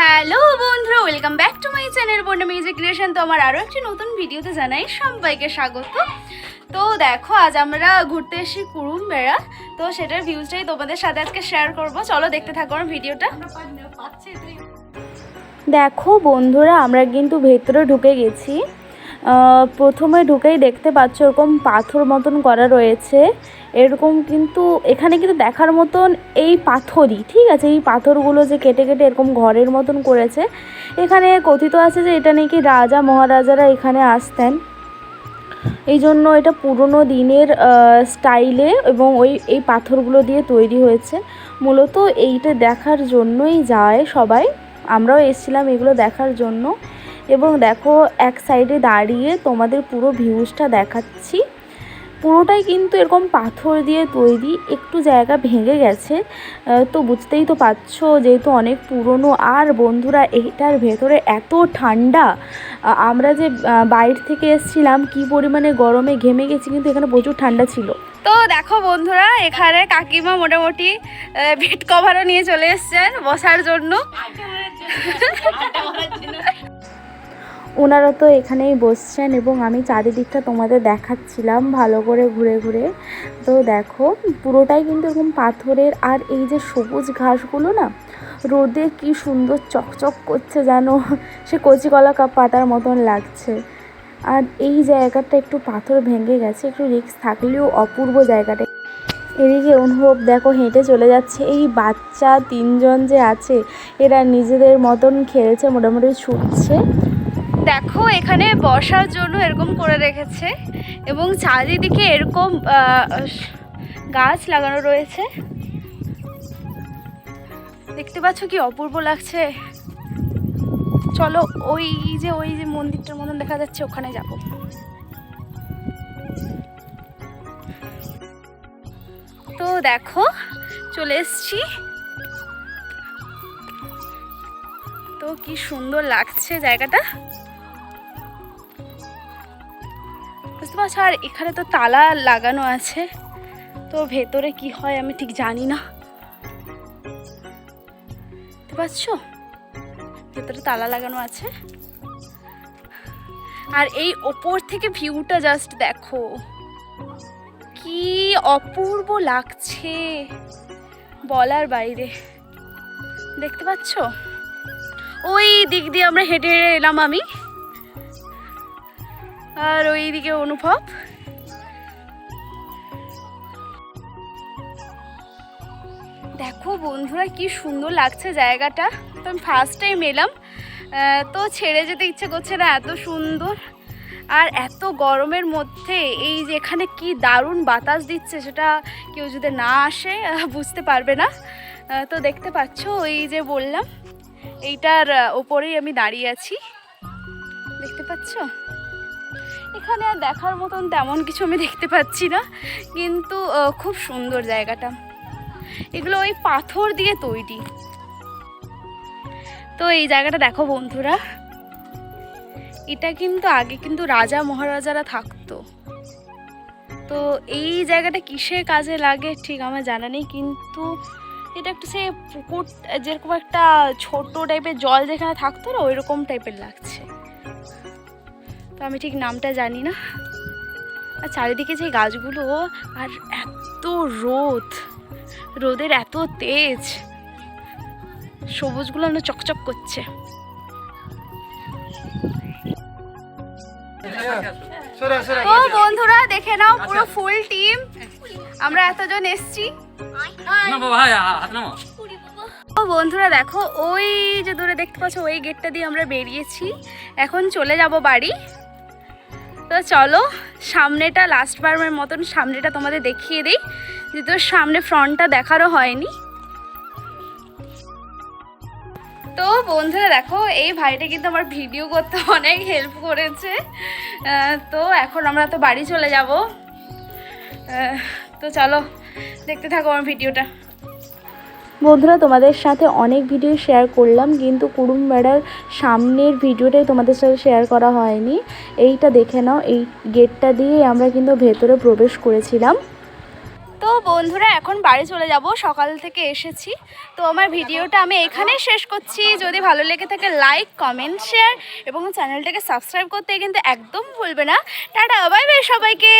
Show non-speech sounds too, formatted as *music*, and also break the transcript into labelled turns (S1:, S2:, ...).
S1: Hello বন্ধুরা, welcome back to my channel Bondhu music creation. তো আমার আরও একটি নতুন ভিডিওতে জানাই সবাইকে স্বাগত। তো দেখো, আজ আমরা ঘুরতে এসেছি কুরুম বেড়া তো সেটার ভিউজটাই তোমাদের সাথে আজকে শেয়ার করব। চলো দেখতে থাকো আমার ভিডিওটা। দেখো বন্ধুরা, আমরা কিন্তু ভেতরে ঢুকে গেছি। প্রথমে ঢুকেই দেখতে পাচ্ছ এরকম পাথর মতন করা রয়েছে। এরকম কিন্তু এখানে কিন্তু দেখার মতন এই পাথরই, ঠিক আছে? এই পাথরগুলো যে কেটে কেটে এরকম ঘরের মতন করেছে। এখানে কথিত আছে যে এটা নাকি রাজা মহারাজারা এখানে আসতেন। এই জন্য এটা পুরনো দিনের স্টাইলে এবং ওই, এই পাথরগুলো দিয়ে তৈরি হয়েছে। মূলত এইটা দেখার জন্যই যায় সবাই। আমরাও এসেছিলাম এগুলো দেখার জন্য। এবং দেখো এক সাইডে দাঁড়িয়ে তোমাদের পুরো ভিউজটা দেখাচ্ছি। পুরোটাই কিন্তু এরকম পাথর দিয়ে তৈরি একটু জায়গা ভেঙে গেছে। তো বুঝতেই তো পারছ যেহেতু অনেক পুরনো আর বন্ধুরা এটার ভেতরে এত ঠান্ডা। আমরা যে বাইরে থেকে এসেছিলাম কি পরিমাণে গরমে ঘেমে গেছি কিন্তু এখানে প্রচুর ঠান্ডা ছিল। তো দেখো বন্ধুরা এখানে কাকিমা মোটামুটি বেড কভারও নিয়ে চলে এসছেন বসার জন্য। ওনারা তো এখানেই বসছেন এবং আমি চারিদিকটা তোমাদের দেখাচ্ছিলাম ভালো করে ঘুরে ঘুরে। তো দেখো, পুরোটাই কিন্তু এরকম পাথরের আর এই যে সবুজ ঘাসগুলো না, রোদে কি সুন্দর চকচক করছে যেন, সে কচি কলা পাতার মতন লাগছে। আর এই জায়গাটা একটু পাথর ভেঙে গেছে, একটু রিস্ক থাকলেও অপূর্ব জায়গাটা। এদিকে অনুভব, দেখো হেঁটে চলে যাচ্ছে, এই বাচ্চা তিনজন যে আছে, এরা নিজেদের মতন খেলছে, মোটামুটি ছুটছে। দেখো, এখানে বসার জন্য এরকম করে রেখেছে এবং চারিদিকে এরকম গাছ লাগানো রয়েছে। দেখতে পাচ্ছ কি অপূর্ব লাগছে। চলো, ওই যে ওই যে মন্দিরটার মতন দেখা যাচ্ছে, ওখানে যাব। তো দেখো, চলে এসছি। তো কি সুন্দর লাগছে জায়গাটা। বুঝতে আর এখানে তো তালা লাগানো আছে। তো ভেতরে কি হয় আমি ঠিক জানি না। বুঝতে পারছ ভেতরে তালা লাগানো আছে। আর এই ওপর থেকে ভিউটা জাস্ট দেখো। কি অপূর্ব লাগছে বলার বাইরে। দেখতে পাচ্ছো? ওই দিক দিয়ে আমরা হেঁটে এলাম আমি। আর ওই দিকে অনুভব। দেখো বন্ধুরা, কি সুন্দর লাগছে জায়গাটা। তো আমি ফার্স্ট টাইম এলাম। তো ছেড়ে যেতে ইচ্ছে করছে না, এত সুন্দর। আর এত গরমের মধ্যে এই যে এখানে কি দারুণ বাতাস দিচ্ছে, সেটা কেউ যদি না আসে বুঝতে পারবে না। তো দেখতে পাচ্ছ এই যে বললাম, এইটার ওপরেই আমি দাঁড়িয়ে আছি। দেখতে পাচ্ছ? এখানে আর দেখার মতন তেমন কিছু আমি দেখতে পাচ্ছি না, কিন্তু খুব সুন্দর জায়গাটা। এগুলো ওই পাথর দিয়ে তৈরি। তো এই জায়গাটা দেখো বন্ধুরা। এটা কিন্তু আগে কিন্তু রাজা মহারাজারা থাকতো। তো এই জায়গাটা কিসের কাজে লাগে ঠিক আমার জানা নেই, কিন্তু এটা একটু সে পুকুর, যেরকম একটা ছোট টাইপের জল যেখানে থাকতো না ওই রকম টাইপের লাগছে। তো আমি ঠিক নামটা জানি না। আর চারিদিকে যে গাছগুলো আর এত রোদ রোদের এত তেজ সবুজগুলো না চকচক করছে।
S2: সরা সরা।
S1: তো বন্ধুরা দেখে নাও পুরো ফুল টিম। আমরা এতজন এসছি। ও বন্ধুরা দেখো ওই যে দূরে দেখতে পাচ্ছ ওই গেটটা দিয়ে আমরা বেরিয়েছি। এখন চলে যাব বাড়ি। তো চলো, সামনেটা লাস্ট বারের মতন সামনেটা তোমাদের দেখিয়ে দিই। যেহেতু সামনে ফ্রন্টটা দেখারও হয়নি। তো বন্ধুরা দেখো, এই ভাইটা কিন্তু আমার ভিডিও করতে *laughs* অনেক হেল্প করেছে। তো এখন আমরা তো বাড়ি চলে যাব। তো চলো, দেখতে থাকো আমার ভিডিওটা। বন্ধুরা, তোমাদের সাথে অনেক ভিডিও শেয়ার করলাম, কিন্তু কুড়ুম বেড়ার সামনের ভিডিওটাই তোমাদের সাথে শেয়ার করা হয়নি। এইটা দেখে নাও, এই গেটটা দিয়ে আমরা কিন্তু ভেতরে প্রবেশ করেছিলাম। তো বন্ধুরা, এখন বাড়ি চলে যাব, সকাল থেকে এসেছি। তো আমার ভিডিওটা আমি এখানেই শেষ করছি। যদি ভালো লেগে থাকে লাইক কমেন্ট শেয়ার এবং চ্যানেলটাকে সাবস্ক্রাইব করতে কিন্তু একদম ভুলবে না। টাটা বাই বাই সবাইকে।